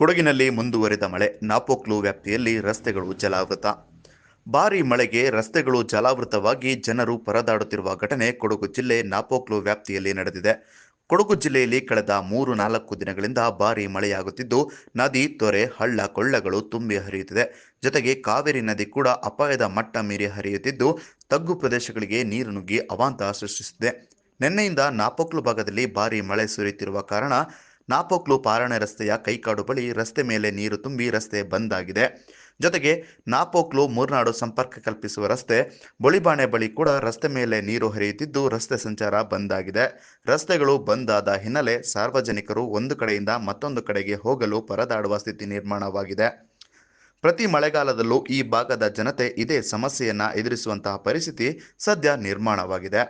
ಕೊಡಗಿನಲ್ಲಿ ಮುಂದುವರಿದ ಮಳೆ. ನಾಪೋಕ್ಲು ವ್ಯಾಪ್ತಿಯಲ್ಲಿ ರಸ್ತೆಗಳು ಜಲಾವೃತ. ಭಾರೀ ಮಳೆಗೆ ರಸ್ತೆಗಳು ಜಲಾವೃತವಾಗಿ ಜನರು ಪರದಾಡುತ್ತಿರುವ ಘಟನೆ ಕೊಡಗು ಜಿಲ್ಲೆ ನಾಪೋಕ್ಲು ವ್ಯಾಪ್ತಿಯಲ್ಲಿ ನಡೆದಿದೆ. ಕೊಡಗು ಜಿಲ್ಲೆಯಲ್ಲಿ ಕಳೆದ ಮೂರು ನಾಲ್ಕು ದಿನಗಳಿಂದ ಭಾರೀ ಮಳೆಯಾಗುತ್ತಿದ್ದು, ನದಿ, ತೊರೆ, ಹಳ್ಳ, ಕೊಳ್ಳಗಳು ತುಂಬಿ ಹರಿಯುತ್ತಿದೆ. ಜೊತೆಗೆ ಕಾವೇರಿ ನದಿ ಕೂಡ ಅಪಾಯದ ಮಟ್ಟ ಮೀರಿ ಹರಿಯುತ್ತಿದ್ದು, ತಗ್ಗು ಪ್ರದೇಶಗಳಿಗೆ ನೀರು ನುಗ್ಗಿ ಅವಾಂತ ಸೃಷ್ಟಿಸಿದೆ. ನಿನ್ನೆಯಿಂದ ನಾಪೋಕ್ಲು ಭಾಗದಲ್ಲಿ ಭಾರಿ ಮಳೆ ಸುರಿಯುತ್ತಿರುವ ಕಾರಣ ನಾಪೋಕ್ಲು ಪಾರಾಣೆ ರಸ್ತೆಯ ಕೈಕಾಡು ಬಳಿ ರಸ್ತೆ ಮೇಲೆ ನೀರು ತುಂಬಿ ರಸ್ತೆ ಬಂದ್ ಆಗಿದೆ ಜೊತೆಗೆ ನಾಪೋಕ್ಲು ಮೂರ್ನಾಡು ಸಂಪರ್ಕ ಕಲ್ಪಿಸುವ ರಸ್ತೆ ಬೊಳಿಬಾಣೆ ಬಳಿ ಕೂಡ ರಸ್ತೆ ಮೇಲೆ ನೀರು ಹರಿಯುತ್ತಿದ್ದು ರಸ್ತೆ ಸಂಚಾರ ಬಂದ್ ಆಗಿದೆ ರಸ್ತೆಗಳು ಬಂದ್ ಆದ ಹಿನ್ನೆಲೆ ಸಾರ್ವಜನಿಕರು ಒಂದು ಕಡೆಯಿಂದ ಮತ್ತೊಂದು ಕಡೆಗೆ ಹೋಗಲು ಪರದಾಡುವ ಸ್ಥಿತಿ ನಿರ್ಮಾಣವಾಗಿದೆ. ಪ್ರತಿ ಮಳೆಗಾಲದಲ್ಲೂ ಈ ಭಾಗದ ಜನತೆ ಇದೇ ಸಮಸ್ಯೆಯನ್ನ ಎದುರಿಸುವಂತಹ ಪರಿಸ್ಥಿತಿ ಸದ್ಯ ನಿರ್ಮಾಣವಾಗಿದೆ.